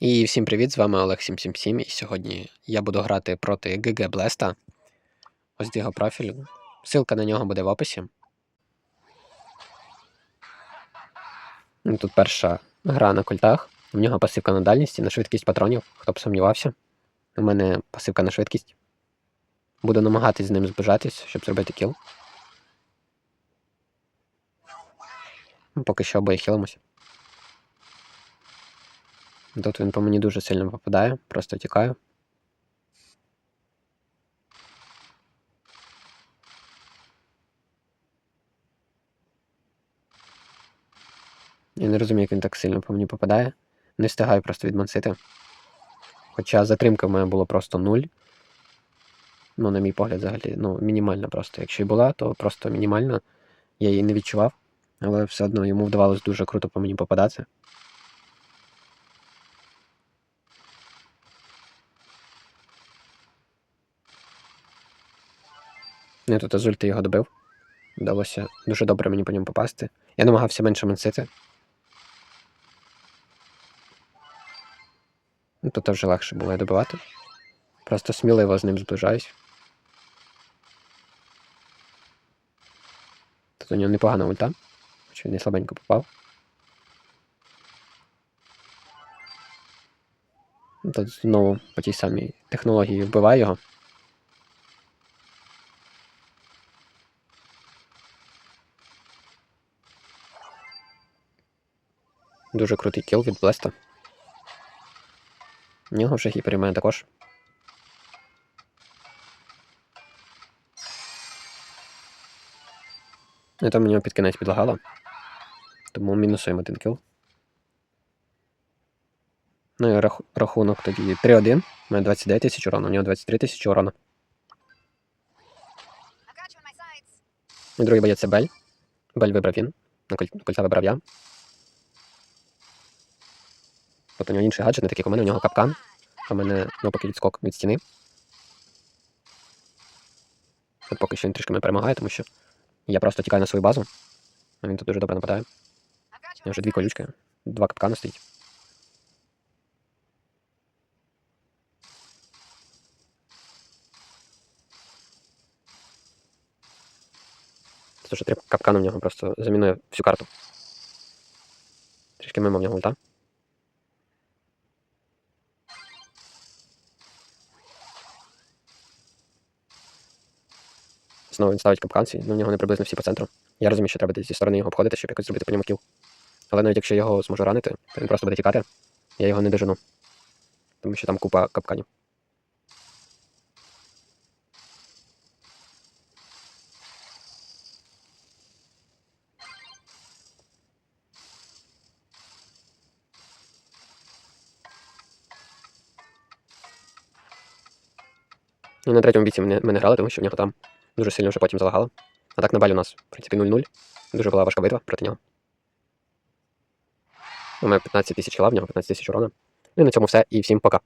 І всім привіт, з вами Олег 777 і сьогодні я буду грати проти ГГ Блеста. Ось його профіль. Ссылка на нього буде в описі. Ну, Тут перша гра на культах. У нього пасивка на дальність на швидкість патронів, хто б сумнівався. У мене пасивка на швидкість. Буду намагатись з ним збежатись, щоб зробити кіл. Ну, Поки що обоє хилимося. Тут він по мені дуже сильно попадає, просто тікаю. Я не розумію, як він так сильно по мені попадає. Не встигаю просто відмансити. Хоча затримка в мене була просто нуль. Ну, на мій погляд, взагалі, ну, мінімальна просто. Якщо і була, то просто мінімальна. Я її не відчував, але все одно йому вдавалось дуже круто по мені попадати. Я тут Азульти його добив. Вдалося дуже добре мені по ньому попасти. Я намагався менше мансити. Ну, Тут вже легше було добивати. Просто сміливо з ним зближаюсь. Тут у нього непогана ульта, хоч він не слабенько попав. Ну, Тут знову по тій самій технології вбиваю його. Дуже крутий кіл від Блеста. У нього вже гіпер і мене також. І там у нього під кінець підлагало. Тому мінусуємо один кіл. Ну і рах... рахунок тоді 3-1. У мене 29 тисяч урону, у нього 23 тисячі sides. І другий боєць це Бель. Бель вибрав він. На кольця вибрав я. От у нього інший гаджет, не такий як у мене, у нього капкан. А в мене ну, поки відскок від стіни. От поки що він трішки мене перемагає, тому що я просто тікаю на свою базу. А він тут дуже добре нападає. У нього вже дві колючки, два капкани стоїть. Це що три капкани в нього просто замінує всю карту. Трішки мимо в нього ульта. Знову він ставить капкан свій, ну в нього не приблизно всі по центру. Я розумію, що треба десь зі сторони його обходити, щоб якось зробити по ньому кіл. Але навіть якщо я його зможу ранити, то він просто буде тікати. Я його не дожену. Тому що там купа капканів. І на третьому бійці ми не, ми не грали, тому що в нього там дуже сильно вже потім залагало. А так на балі у нас, в принципі, 0-0. Дуже була важка битва проти нього. У мене 15 тисяч хіла, в нього 15 тисяч урона. Ну і на цьому все. І всім пока.